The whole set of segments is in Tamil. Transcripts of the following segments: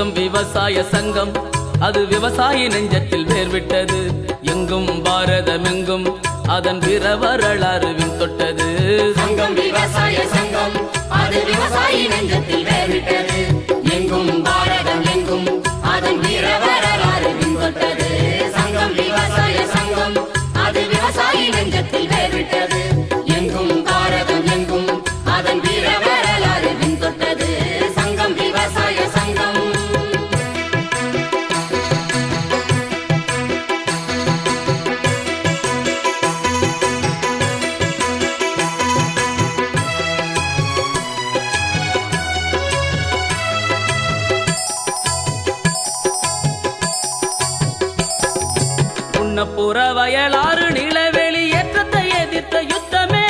சங்கம் விவசாய சங்கம். அது விவசாயி நெஞ்சத்தில் வேர் விட்டது எங்கும் பாரதமெங்கும் அதன் பிற வரலாறு தொட்டது. சங்கம் விவசாய சங்கம். அது விவசாயி நெஞ்சத்தில் வேர் விட்டது எங்கும் பாரதம் எங்கும் அதன் வீர வரலாறு பின்பற்றது சங்கம் விவசாய சங்கம். அது விவசாயி நெஞ்சத்தில் வேர் விட்டது புன்னப்புற வயலாறு நிலவெளி ஏற்றத்தை எதிர்த்த யுத்தமே.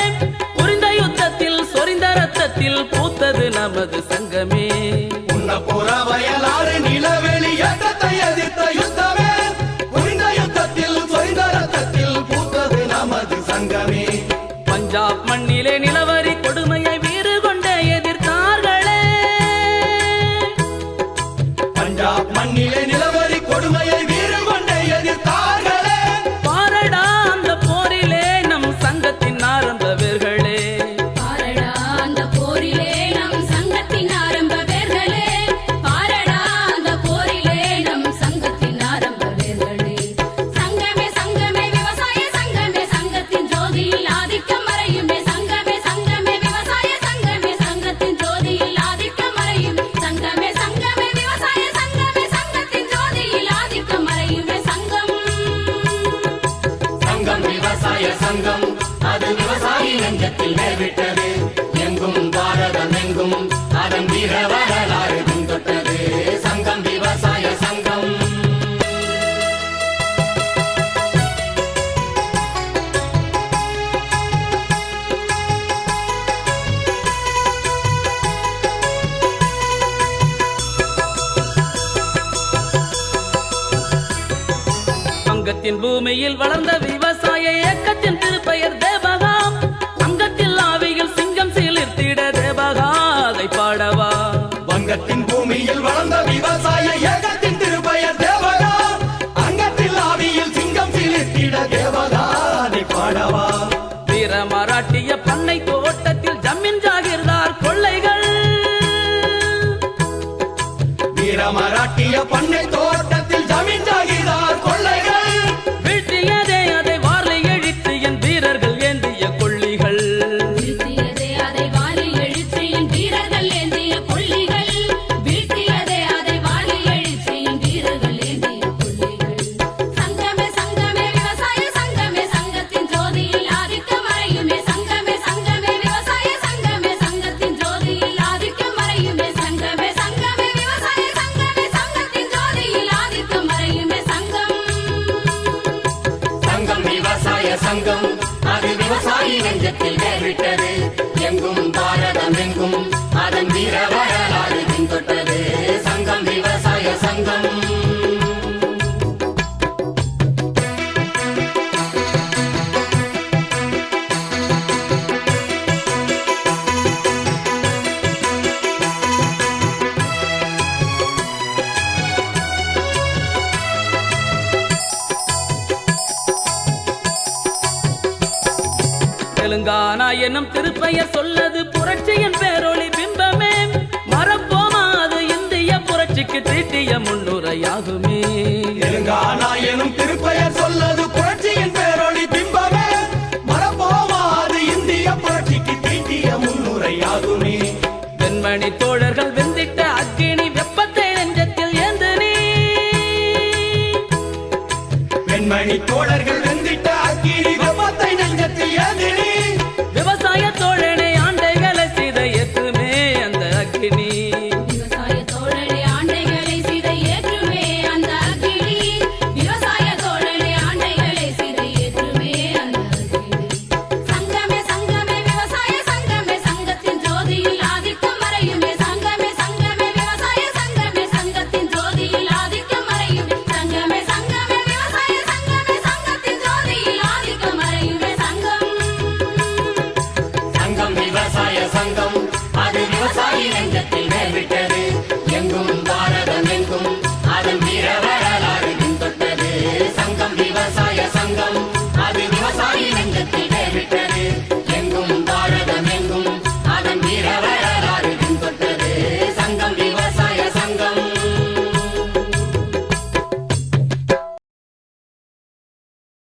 புரிந்த யுத்தத்தில் சொரிந்த ரத்தத்தில் பூத்தது நமது சங்கமே. உன்னப்புற வயலாறு நிலவெளி ஏற்றத்தை எதிர்த்த யுத்தமே. புரிந்த யுத்தத்தில் சொரிந்த ரத்தத்தில் பூத்தது நமது சங்கமே. பஞ்சாப் மண்ணிலே விவசாய சங்கம். அது விவசாயி நெஞ்சத்தில் நேர்விட்டது. எங்கும் பாரதம் எங்கும் அதன் வீர வரலாறு பின்பற்றது. சங்கம் விவசாய சங்கம். சங்கத்தின் பூமியில் வளர்ந்த விவசாய मराठी अपन तो விவசாய சங்கம் அது விவசாயி நெஞ்சத்தில் நேரிட்டது எங்கும் பாரதம் எங்கும் என்னும் திருப்பெயர் சொல்லது புரட்சியின் பேரொளி பிம்பமே. மறப்போமா அது இந்திய புரட்சிக்கு தீட்டிய முன்னுரையாகுமே. தெலுங்கானா எனும் திருப்பெயர் சொல்லது புரட்சியின் பேரொளி பிம்பமே. மரபோமா அது இந்திய புரட்சிக்கு தீட்டிய முன்னுரையாகுமே. பெண்மணி தோழர்கள் வெந்திட்ட அக்கினி வெப்பத்தை நெஞ்சத்தில் ஏந்து நீ. பெண்மணி தோழர்கள்